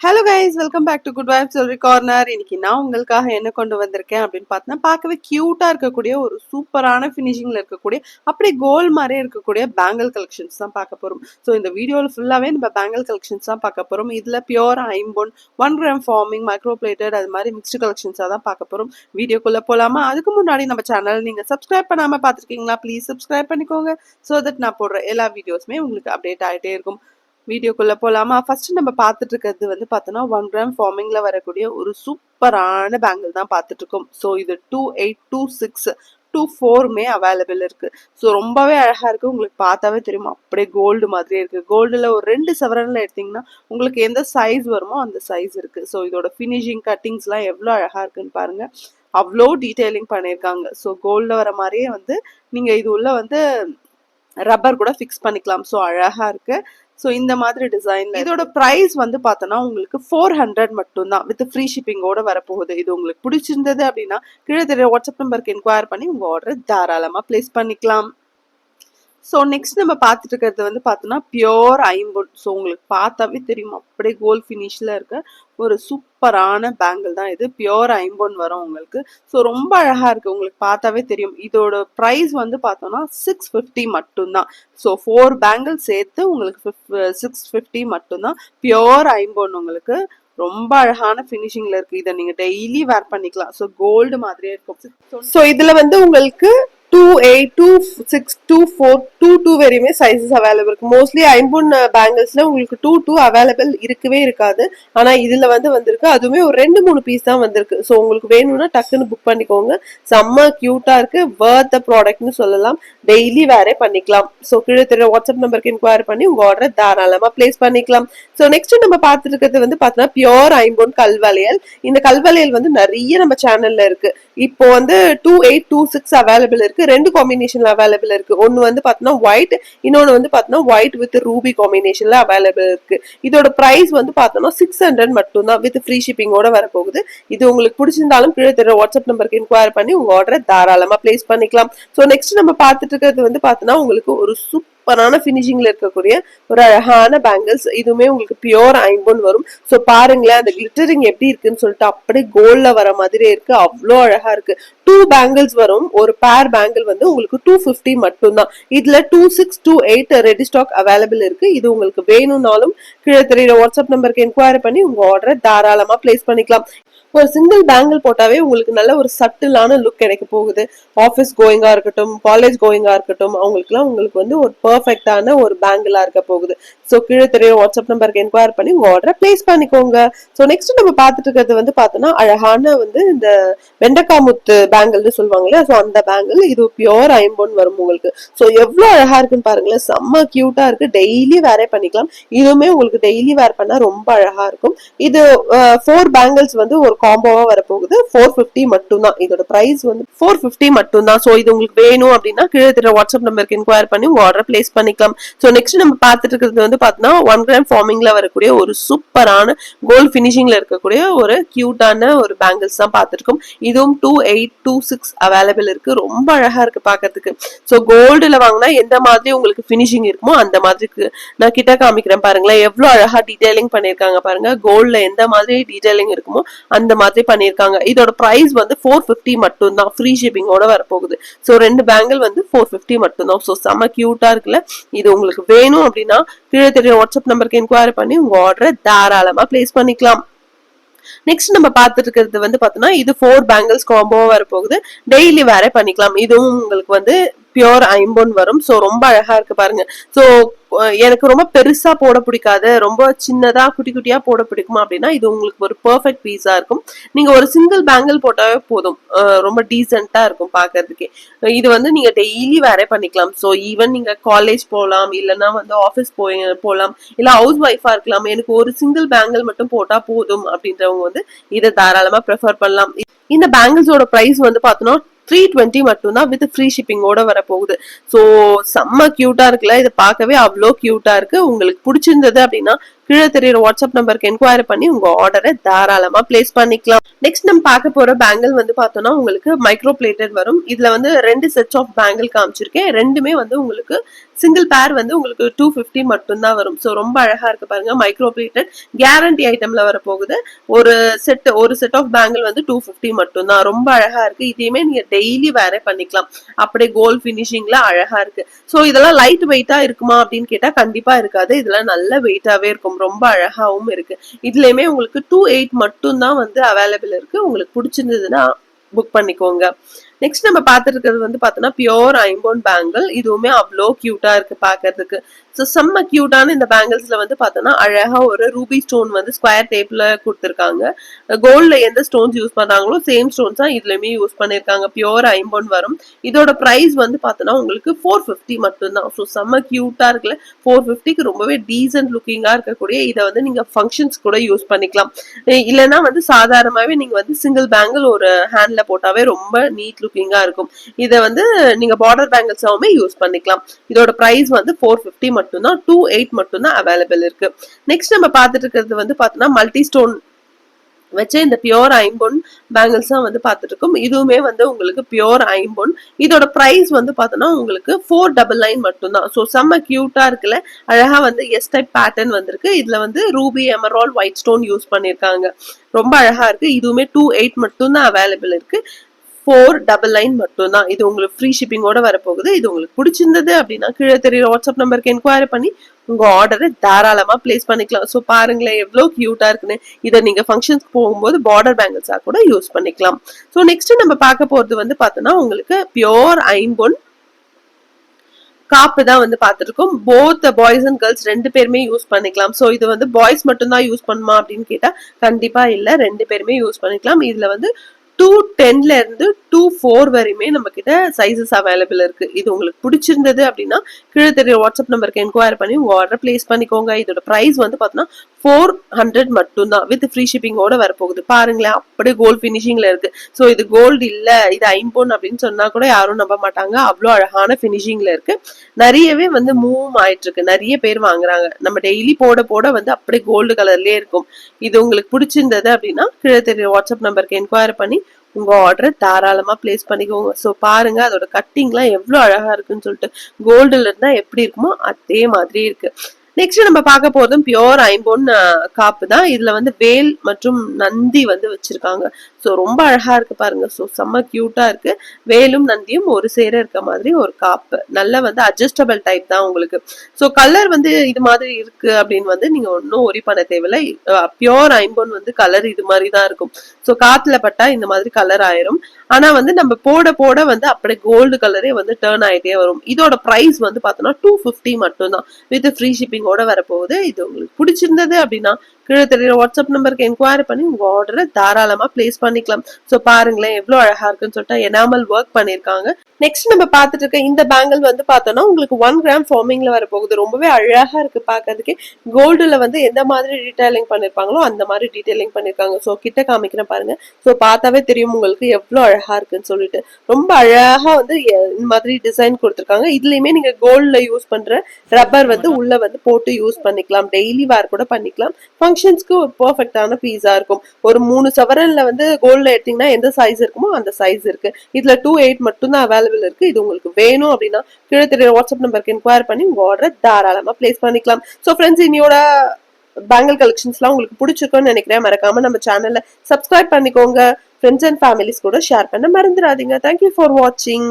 Hello guys welcome back to good vibe சொல்லி corner இன்னைக்கு நான் உங்களுக்காக என்ன கொண்டு வந்திருக்கேன் அப்படின்னு பார்த்தோன்னா பார்க்கவே க்யூட்டாக இருக்கக்கூடிய ஒரு சூப்பரான ஃபினிஷிங்கில் இருக்கக்கூடிய அப்படியே கோல் மாதிரியே இருக்கக்கூடிய பேங்கிள் கலெக்ஷன்ஸ் தான் பார்க்க போகிறோம் ஸோ இந்த வீடியோவில் ஃபுல்லாகவே நம்ம பேங்கிள் கலெக்ஷன்ஸ் தான் பார்க்க போகிறோம் இதில் பியூர் ஐம்பொன் one gram forming micro plated அது மாதிரி மிக்ஸ்டு கலெக்ஷன்ஸாக தான் பார்க்க போகிறோம் வீடியோக்குள்ளே போகலாமா அதுக்கு முன்னாடி நம்ம சேனல் நீங்கள் சப்ஸ்கிரைப் பண்ணாமல் பார்த்துருக்கீங்களா? ப்ளீஸ் சப்ஸ்கிரைப் பண்ணிக்கோங்க. ஸோ தட் நான் போடுற எல்லா வீடியோஸுமே உங்களுக்கு அப்டேட் ஆகிட்டே இருக்கும். வீடியோக்குள்ளே போகலாமா ஃபஸ்ட்டு நம்ம பார்த்துட்டு இருக்கிறது வந்து பார்த்தோன்னா ஒன் கிராம் ஃபார்மிங்கில் வரக்கூடிய ஒரு சூப்பரான பேங்கிள் தான் பார்த்துட்ருக்கோம் ஸோ இது two eight two six two ஃபோருமே available இருக்குது ஸோ ரொம்பவே அழகாக இருக்குது உங்களுக்கு பார்த்தாவே தெரியும்? அப்படியே கோல்டு மாதிரியே இருக்குது கோல்டில் ஒரு ரெண்டு சவரனில் எடுத்தீங்கன்னா உங்களுக்கு எந்த சைஸ் வருமோ அந்த சைஸ் இருக்குது ஸோ இதோட ஃபினிஷிங் கட்டிங்ஸ்லாம் எவ்வளோ அழகாக இருக்குன்னு பாருங்கள் அவ்வளோ டீட்டெயிலிங் பண்ணியிருக்காங்க. ஸோ கோல்டில் வர மாதிரியே வந்து நீங்கள் இது உள்ள வந்து ரப்பர் கூட ஃபிக்ஸ் பண்ணிக்கலாம். ஸோ அழகாக இருக்குது ஸோ இந்த மாதிரி டிசைன் இதோட ப்ரைஸ் வந்து பார்த்தோன்னா உங்களுக்கு ஃபோர் ஹண்ட்ரட் மட்டும்தான். வித் ஃப்ரீ ஷிப்பிங்கோட வரப்போகுது. இது உங்களுக்கு பிடிச்சிருந்தது அப்படின்னா கீழே தெரிய வாட்ஸ்அப் நம்பருக்கு என்கொயர் பண்ணி உங்கள் ஆர்டர் தாராளமாக ப்ளேஸ் பண்ணிக்கலாம். ஸோ நெக்ஸ்ட் நம்ம பார்த்துட்டு இருக்கிறது வந்து பார்த்தோன்னா பியோர் ஐம்பொன். ஸோ உங்களுக்கு பார்த்தாவே தெரியும். அப்படியே கோல்ட் ஃபினிஷில் இருக்க ஒரு சூப்பரான பேங்கிள் தான் இது. பியோர் ஐம்பொன் வரும் உங்களுக்கு. ஸோ ரொம்ப அழகாக இருக்குது உங்களுக்கு பார்த்தாவே தெரியும். இதோட ப்ரைஸ் வந்து பார்த்தோன்னா சிக்ஸ் ஃபிஃப்டி மட்டும்தான். ஸோ ஃபோர் பேங்கிள் சேர்த்து உங்களுக்கு சிக்ஸ் ஃபிஃப்டி uh, மட்டும்தான். பியோர் ஐம்பொன் உங்களுக்கு ரொம்ப அழகான ஃபினிஷிங்ல இருக்கு. இதை நீங்க டெய்லி வேர் பண்ணிக்கலாம். ஸோ கோல்டு மாதிரியே இருக்கும். ஸோ இதுல வந்து உங்களுக்கு two eight two six two four two two வரையுமே சைஸஸ் அவைலபிள் இருக்கு. மோஸ்ட்லி ஐம்பொன் பேங்கிள்ஸ்ல உங்களுக்கு டூ டூ அவைலபிள் இருக்கவே இருக்காது. ஆனா இதுல வந்து வந்திருக்கு. அதுவுமே ஒரு ரெண்டு மூணு பீஸ் தான் வந்திருக்கு. ஸோ உங்களுக்கு வேணும்னா டக்குன்னு புக் பண்ணிக்கோங்க. செம்ம கியூட்டா இருக்கு. வேர்த் த ப்ராடக்ட்னு சொல்லலாம். டெய்லி வேறே பண்ணிக்கலாம். ஸோ கீழே தெரிய வாட்ஸ்அப் நம்பருக்கு இன்கொயர் பண்ணி உங்க ஆர்டரை தாராளமா பிளேஸ் பண்ணிக்கலாம். ஸோ நெக்ஸ்ட் நம்ம பார்த்துட்டு இருக்கிறது வந்து பார்த்தோன்னா பியோர் ஐம்பொன் கல்வளையல். இந்த கல்வளையல் வந்து நிறைய நம்ம சேனல்ல இருக்கு. இப்போ வந்து two eight two six available இருக்கு. ரெண்டு காம்பினேஷன்ல அவைலபிள் இருக்கு. ஒன்னு வந்து பாத்தீங்கன்னா ஒயிட் இன்னொன்னு வந்து பாத்தீங்கன்னா ஒயிட் வித் ரூபி காம்பினேஷன்ல அவைலபிள் இருக்கு. இதோட பிரைஸ் வந்து பாத்தோம்னா சிக்ஸ் ஹண்ட்ரட் மட்டும் தான் வித் ஃப்ரீ ஷிப்பிங்கோட வரப்போகுது. இது உங்களுக்கு பிடிச்சிருந்தாலும் கீழே தெரிய வாட்ஸ்அப் நம்பருக்கு இன்கொயர் பண்ணி உங்க ஆர்டரை தாராளமா பிளேஸ் பண்ணிக்கலாம். ஸோ நெக்ஸ்ட் நம்ம பார்த்துட்டு இருக்கிறது வந்து பாத்தீங்கன்னா உங்களுக்கு ஒரு சூப்பரான ஃபினிஷிங்ல இருக்கக்கூடிய ஒரு அழகான பேங்கிள்ஸ் இதுவுமே உங்களுக்கு பியோர் ஐம்பொன் வரும். ஸோ பாருங்களேன் அந்த கிளிட்டரிங் எப்படி இருக்குன்னு சொல்லிட்டு அப்படியே கோல்ட்ல வர மாதிரியே இருக்கு. அவ்வளோ அழகா இருக்கு. டூ பேங்கிள்ஸ் வரும். ஒரு பேர் பேங்கிள் வந்து உங்களுக்கு டூ ஃபிஃப்டி மட்டும்தான். இதுல two six two eight ready stock available இருக்கு. இது உங்களுக்கு வேணும்னாலும் கீழே தெரியுற வாட்ஸ்அப் நம்பருக்கு என்கொயரி பண்ணி உங்க ஆர்டரை தாராளமா பிளேஸ் பண்ணிக்கலாம். ஒரு சிங்கிள் பேங்கிள் போட்டாவே உங்களுக்கு நல்ல ஒரு சட்டிலான லுக் கிடைக்க போகுது. ஆஃபீஸ் கோயிங்கா இருக்கட்டும் காலேஜ் கோயிங்கா இருக்கட்டும் அவங்களுக்குலாம் உங்களுக்கு வந்து ஒரு பர்ஃபெக்டான ஒரு பேங்கிளா இருக்க போகுது. ஸோ கீழே தெரிய வாட்ஸ்அப் நம்பருக்கு என்கொயர் பண்ணி உங்க ஆர்டரை பிளேஸ் பண்ணிக்கோங்க. ஸோ நெக்ஸ்ட் நம்ம பார்த்துட்டு இருக்கிறது வந்து பார்த்தோன்னா அழகான வந்து இந்த வெண்டக்காமுத்து பேங்கிள்னு சொல்லுவாங்களே ஸோ அந்த பேங்கிள் இது பியோர் ஐம்பொன் வரும் உங்களுக்கு. ஸோ எவ்வளோ அழகா இருக்குன்னு பாருங்களேன். செம்ம கியூட்டா இருக்கு. டெய்லி வேரே பண்ணிக்கலாம். இதுவுமே உங்களுக்கு டெய்லி வேர் பண்ணா ரொம்ப அழகா இருக்கும். இது ஃபோர் பேங்கிள்ஸ் வந்து ஒரு காம்போவா வரப்போகுது. ஃபோர் ஃபிஃப்டி மட்டும்தான். இதோட பிரைஸ் வந்து ஃபோர் ஃபிஃப்டி மட்டும்தான். ஸோ இது உங்களுக்கு வேணும் அப்படின்னா கீழே திரு வாட்ஸ்அப் நம்பருக்கு இன்கொயர் பண்ணி உங்க ஆர்டர் பிளேஸ் பண்ணிக்கலாம். ஸோ நெக்ஸ்ட் நம்ம பார்த்துட்டு இருக்கிறது வந்து பார்த்தோம்னா ஒன் கிராம் ஃபார்மிங்ல வரக்கூடிய ஒரு சூப்பரான கோல்ட் ஃபினிஷிங்ல இருக்கக்கூடிய ஒரு கியூட்டான ஒரு பேங்கிள்ஸ் தான் பார்த்துருக்கோம். இதுவும் two eight two six available இருக்கு. ரொம்ப அழகா இருக்கு பார்க்கறதுக்கு. ஸோ கோல்டுல வாங்கினா எந்த மாதிரி உங்களுக்கு ஃபினிஷிங் இருக்குமோ அந்த மாதிரி நான் கிட்ட காமிக்கிறேன் பாருங்களேன். எவ்வளவு அழகா டீடைலிங் பண்ணியிருக்காங்க பாருங்க. கோல்டில் எந்த மாதிரி டீடைலிங் இருக்குமோ அந்த மாதிரி பண்ணியிருக்காங்க. இதோட ப்ரைஸ் வந்து ஃபோர் ஃபிஃப்டி மட்டும் தான் ஃப்ரீ ஷிப்பிங்கோட வரப்போகுது. ஸோ ரெண்டு பேங்கிள் வந்து ஃபோர் ஃபிஃப்டி மட்டும் தான் ஸோ செம்ம க்யூட்டாக இருக்குல்ல? இது உங்களுக்கு வேணும் அப்படின்னா கீழே தெரிய வாட்ஸ்அப் நம்பருக்கு என்கொயரி பண்ணி உங்க ஆர்டரை தாராளமா பிளேஸ் பண்ணிக்கலாம். நெக்ஸ்ட் நம்ம பார்த்துட்டு இருக்கிறது வந்து பார்த்தோம்னா இது ஃபோர் பேங்கிள்ஸ் காம்போவா வரப்போகுது. டெய்லி வேற பண்ணிக்கலாம். இதுவும் உங்களுக்கு வந்து பியோர் ஐம்பொன் வரும். ஸோ ரொம்ப அழகா இருக்கு பாருங்க. ஸோ எனக்கு ரொம்ப பெருசா போட பிடிக்காது ரொம்ப சின்னதா குட்டி குட்டியா போட பிடிக்குமா அப்படின்னா இது உங்களுக்கு ஒரு பெர்ஃபெக்ட் பீஸா இருக்கும். நீங்க ஒரு சிங்கிள் பேங்கிள் போட்டாவே போதும். ரொம்ப டீசெண்டா இருக்கும் பாக்குறதுக்கே. இது வந்து நீங்க டெய்லி வேற பண்ணிக்கலாம். ஸோ ஈவன் நீங்க காலேஜ் போகலாம் இல்லைன்னா வந்து ஆஃபீஸ் போய் போகலாம் இல்ல ஹவுஸ் ஒய்ஃபா இருக்கலாம். எனக்கு ஒரு சிங்கிள் பேங்கிள் மட்டும் போட்டா போதும் அப்படின்றவங்க வந்து இதை தாராளமா ப்ரிஃபர் பண்ணலாம். இந்த பேங்கிள்ஸோட ப்ரைஸ் வந்து பார்த்தோம்னா த்ரீ டுவெண்ட்டி மட்டும்தான் வித் ஃப்ரீ ஷிப்பிங்கோட வரப்போகுது. ஸோ செம்ம க்யூட்டாக இருக்குல்ல? இதை பார்க்கவே அவ்வளோ க்யூட்டாக இருக்கு. உங்களுக்கு பிடிச்சிருந்தது அப்படின்னா கீழே தெரியுற வாட்ஸ்அப் நம்பருக்கு என்கொயரி பண்ணி உங்க ஆர்டரை தாராளமா பிளேஸ் பண்ணிக்கலாம். நெக்ஸ்ட் நம்ம பார்க்க போற பேங்கிள் வந்து பார்த்தோம்னா உங்களுக்கு மைக்ரோ பிளேட்டட் வரும். இதுல வந்து ரெண்டு செட்ஸ் ஆஃப் பேங்கிள் காமிச்சிருக்கேன். ரெண்டுமே வந்து உங்களுக்கு சிங்கிள் பேர் வந்து உங்களுக்கு டூ ஃபிஃப்டி மட்டும்தான் வரும். ஸோ ரொம்ப அழகா இருக்கு பாருங்க மைக்ரோ பிளேட்டட் கேரண்டி ஐட்டம்ல வர போகுது ஒரு செட் ஒரு செட் ஆஃப் பேங்கிள் வந்து டூ ஃபிஃப்டி மட்டும்தான். ரொம்ப அழகா இருக்கு. இதையுமே நீங்க டெய்லி வேற பண்ணிக்கலாம். அப்படியே கோல்ட் ஃபினிஷிங்ல அழகா இருக்கு. ஸோ இதெல்லாம் லைட் வெயிட்டா இருக்குமா அப்படின்னு கேட்டா கண்டிப்பா இருக்காது. இதெல்லாம் நல்ல வெயிட்டாவே இருக்கும் ரொம்ப அழகாவும் இருக்கு. இதுலயுமே உங்களுக்கு டூ எயிட் மட்டும் தான் வந்து அவைலபிள் இருக்கு. உங்களுக்கு பிடிச்சிருந்ததுன்னா புக் பண்ணிக்கோங்க. நெக்ஸ்ட் நம்ம பார்த்துட்டு இருக்கிறது வந்து பார்த்தோன்னா பியோர் ஐம்போன் பேங்கிள் இதுவுமே அவ்வளோ கியூட்டா இருக்கு பாக்குறதுக்கு ஸோ செம்ம கியூட்டான இந்த பேங்கிள்ஸ்ல வந்து பார்த்தோன்னா அழகா ஒரு ரூபி ஸ்டோன் வந்து ஸ்கொயர் டேப்ல கொடுத்துருக்காங்க. கோல்ட்ல எந்த ஸ்டோன்ஸ் யூஸ் பண்ணாங்களோ சேம் ஸ்டோன்ஸ் தான் இதுலயுமே யூஸ் பண்ணிருக்காங்க பியோர் ஐம்போன் வரும். இதோட ப்ரைஸ் வந்து பார்த்தோன்னா உங்களுக்கு ஃபோர் ஃபிஃப்டி மட்டும்தான். ஸோ செம்ம கியூட்டா இருக்குல்ல. ஃபோர் ஃபிஃப்டிக்கு ரொம்பவே டீசென்ட் லுக்கிங்கா இருக்கக்கூடிய இதை வந்து நீங்க ஃபங்க்ஷன்ஸ் கூட யூஸ் பண்ணிக்கலாம். இல்லைன்னா வந்து சாதாரணமாவே நீங்க வந்து சிங்கிள் பேங்கிள் ஒரு ஹேண்ட்ல போட்டாவே ரொம்ப நீட் லுக்கிங்கா இருக்கும். இதை வந்து நீங்க பார்டர் பேங்கிள்ஸாவுமே யூஸ் பண்ணிக்கலாம். இதோட பிரைஸ் வந்து ஃபோர் ஃபிஃப்டி மட்டும். மட்டும்தான் டூ எயிட் மட்டும்தான் அவைலபிள் இருக்கு. நெக்ஸ்ட் நம்ம பார்த்துட்டு இருக்கிறது வந்து பார்த்தோம்னா மல்டி ஸ்டோன் வச்ச இந்த பியோர் ஐம்பொன் பேங்கிள்ஸ் தான் வந்து பார்த்துட்டு இருக்கோம். இதுவுமே வந்து உங்களுக்கு பியோர் ஐம்பொன். இதோட ப்ரைஸ் வந்து பார்த்தோன்னா உங்களுக்கு ஃபோர் டபுள் நைன் மட்டும்தான். ஸோ செம்ம க்யூட்டாக இருக்குல்ல? அழகா வந்து எஸ் டைப் பேட்டர்ன் வந்திருக்கு. இதுல வந்து ruby emerald white stone use பண்ணியிருக்காங்க. ரொம்ப அழகா இருக்கு. இதுவுமே டூ எயிட் மட்டும்தான் அவைலபிள் இருக்கு. ஃபோர் டபுள் நைன் மட்டும்தான். இது உங்களுக்கு ஃப்ரீ ஷிப்பிங்கோட வரப்போகுது. இது உங்களுக்கு பிடிச்சிருந்தது அப்படின்னா கீழே தெரியுற வாட்ஸ்அப் நம்பருக்கு என்கொயரி பண்ணி உங்க ஆர்டரை தாராளமா பிளேஸ் பண்ணிக்கலாம். ஸோ பாருங்களேன் எவ்வளோ கியூட்டா இருக்குன்னு. இதை நீங்க ஃபங்க்ஷன்ஸ்க்கு போகும்போது பார்டர் பேங்கிள்ஸா கூட யூஸ் பண்ணிக்கலாம். ஸோ நெக்ஸ்ட் நம்ம பார்க்க போறது வந்து பார்த்தோம்னா உங்களுக்கு பியோர் ஐம்பொன் காப்பு தான் வந்து பார்த்துருக்கோம். போத் பாய்ஸ் அண்ட் கேர்ள்ஸ் ரெண்டு பேருமே யூஸ் பண்ணிக்கலாம். ஸோ இது வந்து பாய்ஸ் மட்டும்தான் யூஸ் பண்ணுமா அப்படின்னு கேட்டால் கண்டிப்பாக இல்லை. ரெண்டு பேருமே யூஸ் பண்ணிக்கலாம். இதுல வந்து டூ டென்ல இருந்து டூ ஃபோர் வரையுமே நம்ம கிட்ட சைசஸ் அவைலபிள் இருக்கு. இது உங்களுக்கு பிடிச்சிருந்தது அப்படின்னா கீழே தெரிய வாட்ஸ்அப் நம்பருக்கு என்கொயர் பண்ணி ஆர்டர் பிளேஸ் பண்ணிக்கோங்க. இதோட ப்ரைஸ் வந்து பார்த்தோன்னா ஃபோர் ஹண்ட்ரட் மட்டும்தான் வித் ஃப்ரீ ஷிப்பிங்கோட வரப்போகுது. பாருங்களேன் அப்படியே கோல்ட் ஃபினிஷிங்ல இருக்கு. ஸோ இது கோல்டு இல்லை இது ஐம்போன் அப்படின்னு சொன்னா கூட யாரும் நம்ப மாட்டாங்க. அவ்வளோ அழகான ஃபினிஷிங்ல இருக்கு. நிறையவே வந்து மூவ் ஆயிட்டு இருக்கு நிறைய பேர் வாங்குறாங்க. நம்ம டெய்லி போட போட வந்து அப்படியே கோல்டு கலர்லயே இருக்கும். இது உங்களுக்கு பிடிச்சிருந்தது அப்படின்னா கீழே தெரிய வாட்ஸ்அப் நம்பருக்கு என்கொயர் பண்ணி உங்க ஆர்டரை தாராளமா பிளேஸ் பண்ணிக்கோங்க. ஸோ பாருங்க அதோட கட்டிங்லாம் எவ்வளோ அழகா இருக்குன்னு சொல்லிட்டு கோல்டுல இருந்தா எப்படி இருக்குமோ அதே மாதிரி இருக்கு. நெக்ஸ்ட் நம்ம பார்க்க போறதும் பியோர் ஐம்பொன் காப்பு தான். இதுல வந்து வேல் மற்றும் நந்தி வந்து வச்சிருக்காங்க. ஸோ ரொம்ப அழகா இருக்கு பாருங்க. ஸோ செம்ம கியூட்டா இருக்கு. வேலும் நந்தியும் ஒரு சேர இருக்க மாதிரி ஒரு காப்பு. நல்ல வந்து அட்ஜஸ்டபிள் டைப் தான் உங்களுக்கு. ஸோ கலர் வந்து இது மாதிரி இருக்கு அப்படின்னு வந்து நீங்க ஒன்றும் ஒரி பண்ண தேவையில்லை. பியோர் ஐம்பொன் வந்து கலர் இது மாதிரி தான் இருக்கும். ஸோ காத்துல பட்டா இந்த மாதிரி கலர் ஆயிரும். ஆனா வந்து நம்ம போட போட வந்து அப்படியே கோல்டு கலரே வந்து டேர்ன் ஆயிட்டே வரும். இதோட பிரைஸ் வந்து பார்த்தோம்னா டூ ஃபிஃப்டி மட்டும்தான். வித் ஃப்ரீ ஷிப்பிங் ஷிப்பிங்கோட வரப்போகுது. இது உங்களுக்கு பிடிச்சிருந்தது அப்படின்னா கீழே தெரியுற வாட்ஸ்அப் நம்பருக்கு என்கொயரி பண்ணி உங்க ஆர்டரை தாராளமா பிளேஸ் பண்ணிக்கலாம். ஸோ பாருங்களேன் எவ்வளோ அழகா இருக்குன்னு சொல்லிட்டு எனாமல் ஒர்க் பண்ணிருக்காங்க நெக்ஸ்ட் நம்ம பார்த்துட்டு இருக்க இந்த பேங்கிள் வந்து பார்த்தோம்னா உங்களுக்கு ஒன் கிராம் ஃபார்மிங்ல வரப்போகுது. ரொம்பவே அழகா இருக்கு பார்க்கறதுக்கு. கோல்டுல வந்து எந்த மாதிரி டீடைலிங் பண்ணிருப்பாங்களோ அந்த மாதிரி டீடைலிங் பண்ணிருக்காங்க. ஸோ கிட்ட காமிக்கிறேன் பாருங்க. ஸோ பார்த்தாவே தெரியும் உங்களுக்கு எவ்வளவு அழகா இருக்குன்னு சொல்லிட்டு. ரொம்ப அழகா வந்து இந்த மாதிரி டிசைன் கொடுத்துருக்காங்க. இதுலயுமே நீங்க கோல்ட்ல யூஸ் பண்ற ரப்பர் வந்து உள்ள வந்து போட்டு யூஸ் பண்ணிக்கலாம். டெய்லி வேர் கூட பண்ணிக்கலாம். ஃபங்க்ஷன்ஸ்க்கு ஒரு பர்ஃபெக்டான பீஸா இருக்கும். ஒரு மூணு சவரன்ல வந்து கோல்ட்ல எடுத்தீங்கன்னா எந்த சைஸ் இருக்குமோ அந்த சைஸ் இருக்கு. இதுல டூ எயிட் மட்டும் தான் அவைலபிள் இருக்கு. இது உங்களுக்கு வேணும் அப்படின்னா கீழே தெரிய வாட்ஸ்அப் நம்பருக்கு என்கொயர் பண்ணி உங்க ஆர்டரை தாராளமா பிளேஸ் பண்ணிக்கலாம். ஸோ ஃப்ரெண்ட்ஸ் இன்னையோட பேங்கல் கலெக்ஷன்ஸ்லாம் உங்களுக்கு பிடிச்சிருக்கும்னு நினைக்கிறேன். மறக்காம நம்ம சேனல்ல சப்ஸ்கிரைப் பண்ணிக்கோங்க. ஃப்ரெண்ட்ஸ் அண்ட் ஃபேமிலிஸ் கூட ஷேர் பண்ண மறந்துடாதீங்க. தேங்க்யூ ஃபார் வாட்சிங்